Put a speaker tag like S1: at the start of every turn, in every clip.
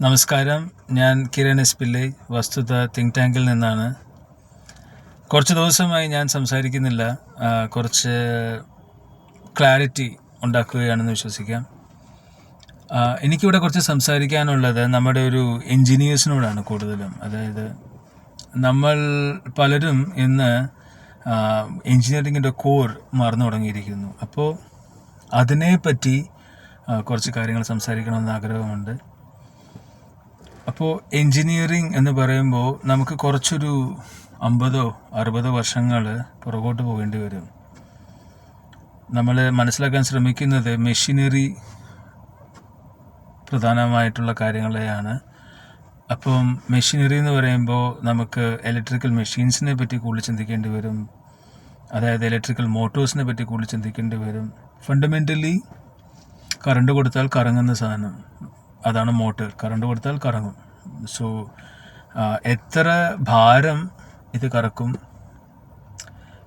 S1: നമസ്കാരം. ഞാൻ കിരൺ എസ് പിള്ളൈ വസ്തുത തിങ്ക് ടാങ്കിൽ നിന്നാണ്. കുറച്ച് ദിവസമായി ഞാൻ സംസാരിക്കുന്നില്ല. കുറച്ച് ക്ലാരിറ്റി ഉണ്ടാക്കുകയാണെന്ന് വിശ്വസിക്കാം. എനിക്കിവിടെ കുറച്ച് സംസാരിക്കാനുള്ളത് നമ്മുടെ ഒരു എൻജിനീയേഴ്സിനോടാണ് കൂടുതലും. അതായത് നമ്മൾ പലരും ഇന്ന് എൻജിനീയറിങ്ങിന്റെ കോർ മറന്നു തുടങ്ങിയിരിക്കുന്നു. അപ്പോൾ അതിനെപ്പറ്റി കുറച്ച് കാര്യങ്ങൾ സംസാരിക്കണമെന്ന് ആഗ്രഹമുണ്ട്. അപ്പോൾ എൻജിനീയറിംഗ് എന്ന് പറയുമ്പോൾ നമുക്ക് കുറച്ചൊരു അമ്പതോ അറുപതോ വർഷങ്ങൾ പുറകോട്ട് പോകേണ്ടി വരും. നമ്മൾ മനസ്സിലാക്കാൻ ശ്രമിക്കുന്നത് മെഷീനറി പ്രധാനമായിട്ടുള്ള കാര്യങ്ങളെയാണ്. അപ്പം മെഷീനറി എന്ന് പറയുമ്പോൾ നമുക്ക് ഇലക്ട്രിക്കൽ മെഷീൻസിനെ പറ്റി കൂടുതൽ ചിന്തിക്കേണ്ടി വരും. അതായത് ഇലക്ട്രിക്കൽ മോട്ടോഴ്സിനെ പറ്റി കൂടുതൽ ചിന്തിക്കേണ്ടി വരും. ഫണ്ടമെന്റലി കറണ്ട് കൊടുത്താൽ കറങ്ങുന്ന സാധനം. അതാണ് മോട്ടർ. കറണ്ട് കൊടുത്താൽ കറങ്ങും. സോ എത്ര ഭാരം ഇത് കറക്കും?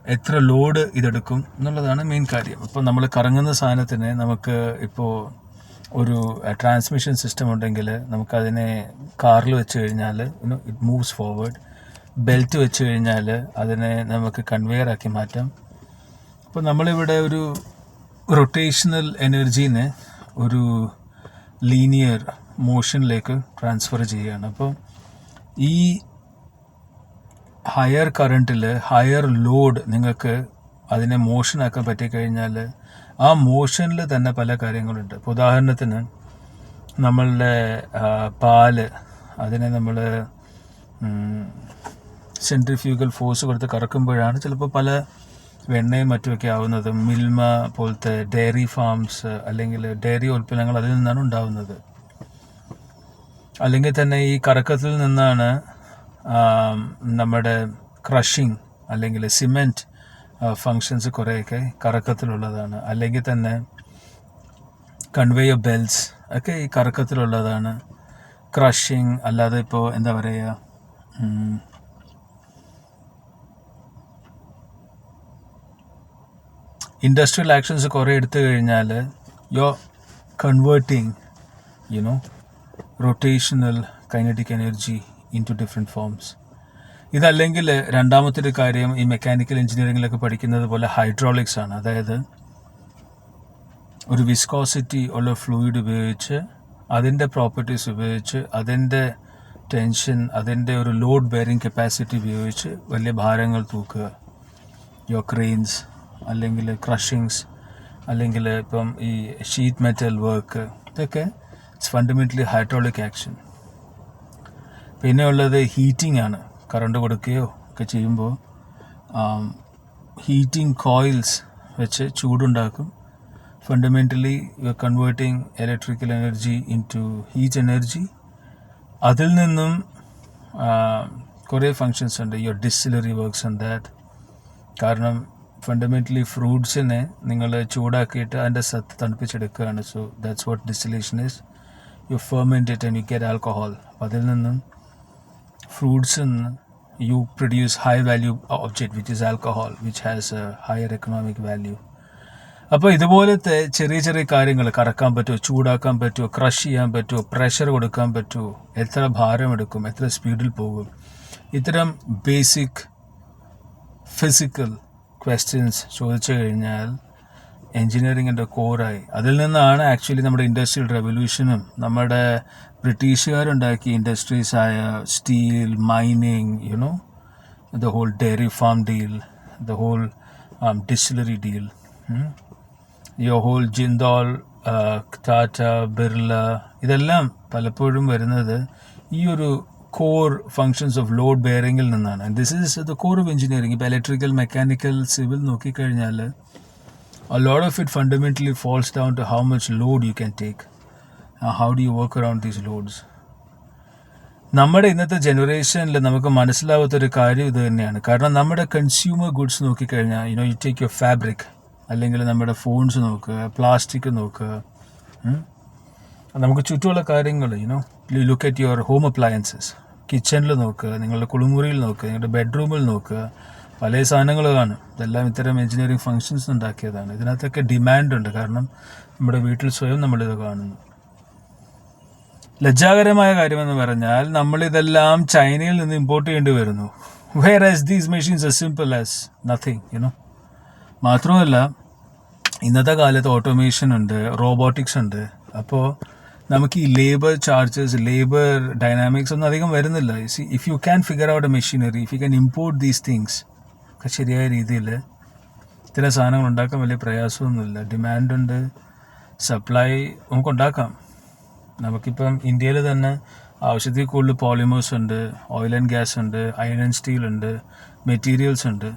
S1: എത്ര ലോഡ് ഇതെടുക്കും എന്നുള്ളതാണ് മെയിൻ കാര്യം. ഇപ്പോൾ നമ്മൾ കറങ്ങുന്ന സാധനത്തിന് നമുക്ക് ഇപ്പോൾ ഒരു ട്രാൻസ്മിഷൻ സിസ്റ്റം ഉണ്ടെങ്കിൽ നമുക്കതിനെ കാറിൽ വെച്ച് കഴിഞ്ഞാൽ ഇറ്റ് മൂവ്സ് ഫോർവേഡ് ബെൽറ്റ് വെച്ച് കഴിഞ്ഞാൽ അതിനെ നമുക്ക് കൺവെയർ ആക്കി മാറ്റാം. അപ്പോൾ നമ്മളിവിടെ ഒരു റൊട്ടേഷണൽ എനർജീനെ ഒരു ലീനിയർ മോഷനിലേക്ക് ട്രാൻസ്ഫർ ചെയ്യുകയാണ്. അപ്പോൾ ഈ ഹയർ കറണ്ടിൽ ഹയർ ലോഡ് നിങ്ങൾക്ക് അതിനെ മോഷനാക്കാൻ പറ്റിക്കഴിഞ്ഞാൽ ആ മോഷനിൽ തന്നെ പല കാര്യങ്ങളുണ്ട്. ഇപ്പോൾ ഉദാഹരണത്തിന് നമ്മളുടെ പാൽ അതിനെ നമ്മൾ സെൻട്രിഫ്യൂഗൽ ഫോഴ്സ് കൊടുത്ത് കറക്കുമ്പോഴാണ് ചിലപ്പോൾ പല വെണ്ണയും മറ്റുമൊക്കെ ആവുന്നത് മിൽമ പോലത്തെ ഡയറി ഫാംസ് അല്ലെങ്കിൽ ഡയറി ഉൽപ്പന്നങ്ങൾ അതിൽ നിന്നാണ് ഉണ്ടാവുന്നത്. അല്ലെങ്കിൽ തന്നെ ഈ കറക്കത്തിൽ നിന്നാണ് നമ്മുടെ ക്രഷിങ് അല്ലെങ്കിൽ സിമെന്റ് ഫങ്ഷൻസ് കുറേയൊക്കെ കറക്കത്തിലുള്ളതാണ്. അല്ലെങ്കിൽ തന്നെ കൺവേയർ ബെൽസ് ഒക്കെ ഈ കറക്കത്തിലുള്ളതാണ്. ക്രഷിങ് അല്ലാതെ ഇപ്പോൾ എന്താ പറയുക ഇൻഡസ്ട്രിയൽ ആക്ഷൻസ് കുറേ എടുത്തു കഴിഞ്ഞാൽ you're converting you know rotational kinetic energy into different forms ഇതല്ലെങ്കിൽ രണ്ടാമത്തെ ഒരു കാര്യം ഈ മെക്കാനിക്കൽ എഞ്ചിനീയറിങ്ങിലൊക്കെ പഠിക്കുന്നത് പോലെ ഹൈഡ്രോളിക്സ് ആണ്. അതായത് ഒരു വിസ്കോസിറ്റി ഉള്ള ഫ്ലൂയിഡ് ഉപയോഗിച്ച് അതിന്റെ പ്രോപ്പർട്ടീസ് ഉപയോഗിച്ച് അതിന്റെ ടെൻഷൻ അതിന്റെ ഒരു ലോഡ് ബെയറിങ് കപ്പാസിറ്റി ഉപയോഗിച്ച് വലിയ ഭാരങ്ങൾ തൂക്കുക. യോ ക്രെയിൻസ് അല്ലെങ്കിൽ ക്രഷിങ്സ് അല്ലെങ്കിൽ ഇപ്പം ഈ ഷീറ്റ് മെറ്റൽ വർക്ക് ഇതൊക്കെ ഇറ്റ്സ് ഫണ്ടമെന്റലി ഹൈഡ്രോളിക് ആക്ഷൻ പിന്നെ ഉള്ളത് ഹീറ്റിംഗ് ആണ്. കറണ്ട് കൊടുക്കുകയോ ഒക്കെ ചെയ്യുമ്പോൾ ഹീറ്റിംഗ് കോയിൽസ് വെച്ച് ചൂടുണ്ടാക്കും. Fundamentally you are converting electrical energy into heat energy അതിൽ നിന്നും കുറേ ഫങ്ഷൻസ് ഉണ്ട്. Your distillery works and that കാരണം ഫണ്ടമെന്റലി ഫ്രൂട്ട്സിനെ നിങ്ങൾ ചൂടാക്കിയിട്ട് അതിന്റെ സത്ത് തണുപ്പിച്ചെടുക്കുകയാണ്. So that's what distillation is you ferment it and you get alcohol അപ്പോൾ അതിൽ നിന്നും ഫ്രൂട്ട്സിൽ നിന്ന് you produce high value object which is alcohol which has a higher economic value അപ്പോൾ ഇതുപോലത്തെ ചെറിയ ചെറിയ കാര്യങ്ങൾ കറക്കാൻ പറ്റുമോ ചൂടാക്കാൻ പറ്റുമോ ക്രഷ് ചെയ്യാൻ പറ്റുമോ പ്രഷർ കൊടുക്കാൻ പറ്റുമോ എത്ര ഭാരം എടുക്കും എത്ര സ്പീഡിൽ പോകും ഇത്തരം ബേസിക് ഫിസിക്കൽ ക്വസ്റ്റ്യൻസ് ചോദിച്ചു കഴിഞ്ഞാൽ എൻജിനീയറിങ്ങിന്റെ കോറായി. അതിൽ നിന്നാണ് ആക്ച്വലി നമ്മുടെ ഇൻഡസ്ട്രിയൽ റെവല്യൂഷനും നമ്മുടെ ബ്രിട്ടീഷുകാരുണ്ടാക്കിയ ഇൻഡസ്ട്രീസായ steel mining you know the whole dairy farm deal the whole distillery deal you whole Jindal Tata Birla ഇതെല്ലാം പലപ്പോഴും വരുന്നത് ഈ ഒരു കോർ ഫങ്ഷൻസ് ഓഫ് ലോഡ് ബെയറിങ്ങിൽ നിന്നാണ് this is the core of engineering ഇപ്പോൾ ഇലക്ട്രിക്കൽ മെക്കാനിക്കൽ സിവിൽ നോക്കിക്കഴിഞ്ഞാൽ a lot of it fundamentally falls down to how much load you can take. Uh, how do you work around these loads? നമ്മുടെ ഇന്നത്തെ ജനറേഷനിൽ നമുക്ക് മനസ്സിലാവാത്തൊരു കാര്യം ഇത് തന്നെയാണ് കാരണം നമ്മുടെ കൺസ്യൂമർ ഗുഡ്സ് നോക്കിക്കഴിഞ്ഞാൽ you know you take your fabric അല്ലെങ്കിൽ നമ്മുടെ ഫോൺസ് നോക്കുക പ്ലാസ്റ്റിക് നോക്കുക. നമുക്ക് ചുറ്റുമുള്ള കാര്യങ്ങൾ you know look at your home appliances കിച്ചണിൽ നോക്കുക നിങ്ങളുടെ കുളിമുറിയിൽ നോക്കുക നിങ്ങളുടെ ബെഡ്റൂമിൽ നോക്കുക പല സാധനങ്ങൾ കാണും. ഇതെല്ലാം ഇത്തരം എഞ്ചിനീയറിംഗ് ഫങ്ഷൻസ് ഉണ്ടാക്കിയതാണ്. ഇതിനകത്തൊക്കെ ഡിമാൻഡുണ്ട് കാരണം നമ്മുടെ വീട്ടിൽ സ്വയം നമ്മളിത് കാണുന്നു. ലജ്ജാകരമായ കാര്യമെന്ന് പറഞ്ഞാൽ നമ്മളിതെല്ലാം ചൈനയിൽ നിന്ന് ഇമ്പോർട്ട് ചെയ്യേണ്ടി വരുന്നു. Whereas these machines as simple as nothing you know മാത്രമല്ല ഇന്നത്തെ കാലത്ത് ഓട്ടോമേഷൻ ഉണ്ട് റോബോട്ടിക്സ് ഉണ്ട്. അപ്പോൾ നമുക്ക് ഈ ലേബർ ചാർജസ് ലേബർ ഡൈനാമിക്സ് ഒന്നും അധികം വരുന്നില്ല. If you can figure out a machinery if you can import these things ഒക്കെ ശരിയായ രീതിയിൽ ഇത്തരം സാധനങ്ങൾ ഉണ്ടാക്കാൻ വലിയ പ്രയാസമൊന്നുമില്ല. ഡിമാൻഡ് ഉണ്ട്. സപ്ലൈ നമുക്ക് ഉണ്ടാക്കാം. നമുക്കിപ്പം ഇന്ത്യയിൽ തന്നെ ആവശ്യത്തിൽ കൂടുതൽ പോളിമേഴ്സ് ഉണ്ട് ഓയിൽ ആൻഡ് ഗ്യാസ് ഉണ്ട് അയൺ ആൻഡ് സ്റ്റീൽ ഉണ്ട് മെറ്റീരിയൽസ് ഉണ്ട്.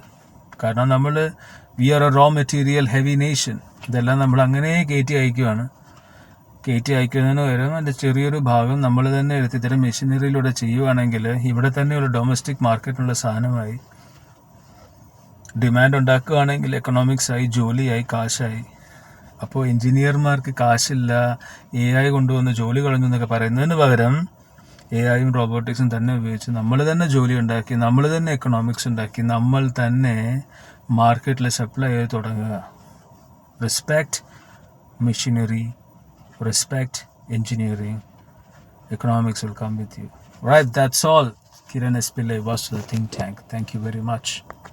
S1: കാരണം നമ്മൾ we are a raw material heavy nation ഇതെല്ലാം നമ്മൾ അങ്ങനെ കയറ്റി അയക്കുകയാണ്. കയറ്റി അയക്കുന്നതിന് പകരം അതിന്റെ ചെറിയൊരു ഭാഗം നമ്മൾ തന്നെ എടുത്ത് ഇത്തരം മെഷീനറിയിലൂടെ ചെയ്യുവാണെങ്കിൽ ഇവിടെ തന്നെ ഒരു ഡൊമസ്റ്റിക് മാർക്കറ്റിനുള്ള സാധനമായി. ഡിമാൻഡ് ഉണ്ടാക്കുകയാണെങ്കിൽ എക്കണോമിക്സ് ആയി ജോലിയായി കാശായി. അപ്പോൾ എഞ്ചിനീയർമാർക്ക് കാശില്ല എ ഐ കൊണ്ടുവന്ന് ജോലി കളഞ്ഞു എന്നൊക്കെ പറയുന്നതിന് പകരം എ ഐയും റോബോട്ടിക്സും തന്നെ ഉപയോഗിച്ച് നമ്മൾ തന്നെ ജോലി ഉണ്ടാക്കി നമ്മൾ തന്നെ എക്കണോമിക്സ് ഉണ്ടാക്കി നമ്മൾ തന്നെ മാർക്കറ്റിൽ സപ്ലൈ ചെയ്ത് തുടങ്ങുക. Respect machinery respect, engineering, economics will come with you. Right, that's all. Kiran Espillay was to the think tank. Thank you very much.